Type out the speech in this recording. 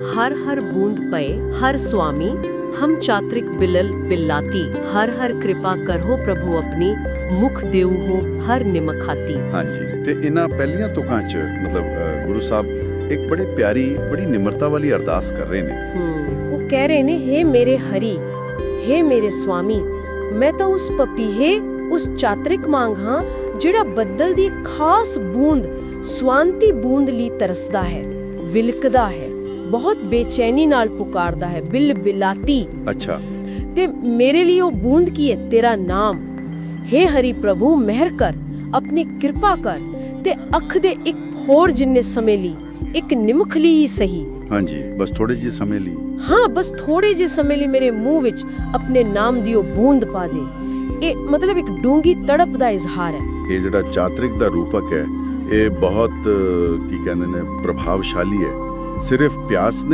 ਹਰ ਹਰ ਬੂੰਦ ਪਏ ਹਰ ਸੁਆਮੀ ਹਮ ਚਾਤ੍ਰਿਕ ਬਿਲਲ ਬਿਲਾਤੀ ਹਰ ਹਰ ਕਿਰਪਾ ਕਰੋ ਪ੍ਰਭੂ ਆਪਣੀ ਮੁਖ ਦੇਉ ਹੋ ਹਰ ਨਿਮਖਾਤੀ ਹਾਂਜੀ ਤੇ ਇਹਨਾਂ ਪਹਿਲੀਆਂ ਤੁਕਾਂ 'ਚ ਮਤਲਬ ਗੁਰੂ ਸਾਹਿਬ ਇੱਕ ਬੜੇ ਪਿਆਰੀ ਬੜੀ ਨਿਮਰਤਾ ਵਾਲੀ ਅਰਦਾਸ ਕਰ ਰਹੇ ਨੇ। ਹੂੰ ਉਹ ਕਹਿ ਰਹੇ ਨੇ हे ਮੇਰੇ ਹਰੀ हे ਮੇਰੇ ਸੁਆਮੀ ਮੈਂ ਤਾਂ ਉਸ ਪਪੀਹੇ ਉਸ ਚਾਤ੍ਰਿਕ ਮੰਗ ਹਾਂ ਜਿਹੜਾ ਬੱਦਲ ਦੀ ਖਾਸ ਬੂੰਦ ਸਵਾਂਤੀ ਬੂੰਦ ਲਈ ਤਰਸਦਾ ਹੈ ਵਿਲਕਦਾ ਹੈ। ਬਹੁਤ ਬੇਚੈਨੀ ਨਾਲ ਪੁਕਾਰਦਾ ਹੈ ਬਿਲ ਬਿਲਾਤੀ। ਅੱਛਾ। ਤੇ ਮੇਰੇ ਲਈ ਉਹ ਬੂੰਦ ਕੀ ਹੈ? ਤੇਰਾ ਨਾਮ। हे ਹਰੀ ਪ੍ਰਭੂ ਮਿਹਰ ਕਰ ਆਪਣੀ ਕਿਰਪਾ ਕਰ ਤੇ ਅੱਖ ਦੇ ਇੱਕ ਹੋਰ ਜਿੰਨੇ ਸਮੇਂ ਲਈ ਇੱਕ ਨਿਮਖ ਲਈ ਹੀ ਸਹੀ। ਹਾਂਜੀ ਬਸ ਥੋੜੇ ਜਿਹੇ ਸਮੇਂ ਲਈ। ਹਾਂ ਬਸ ਥੋੜੇ ਜਿਹੇ ਸਮੇਂ ਲਈ ਮੇਰੇ ਮੂੰਹ ਵਿੱਚ ਆਪਣੇ ਨਾਮ ਦੀ ਉਹ ਬੂੰਦ ਪਾ ਦੇ। ਇਹ ਮਤਲਬ ਇੱਕ ਡੂੰਗੀ ਤੜਪ ਦਾ ਇਜ਼ਹਾਰ ਹੈ। ਇਹ ਜਿਹੜਾ ਚਾਤ੍ਰਿਕ ਦਾ ਰੂਪਕ ਹੈ ਇਹ ਬਹੁਤ ਕੀ ਕਹਿੰਦੇ ਨੇ ਪ੍ਰਭਾਵਸ਼ਾਲੀ ਹੈ। ਸਿਰਫ ਪਿਆਸ ਨਹੀਂ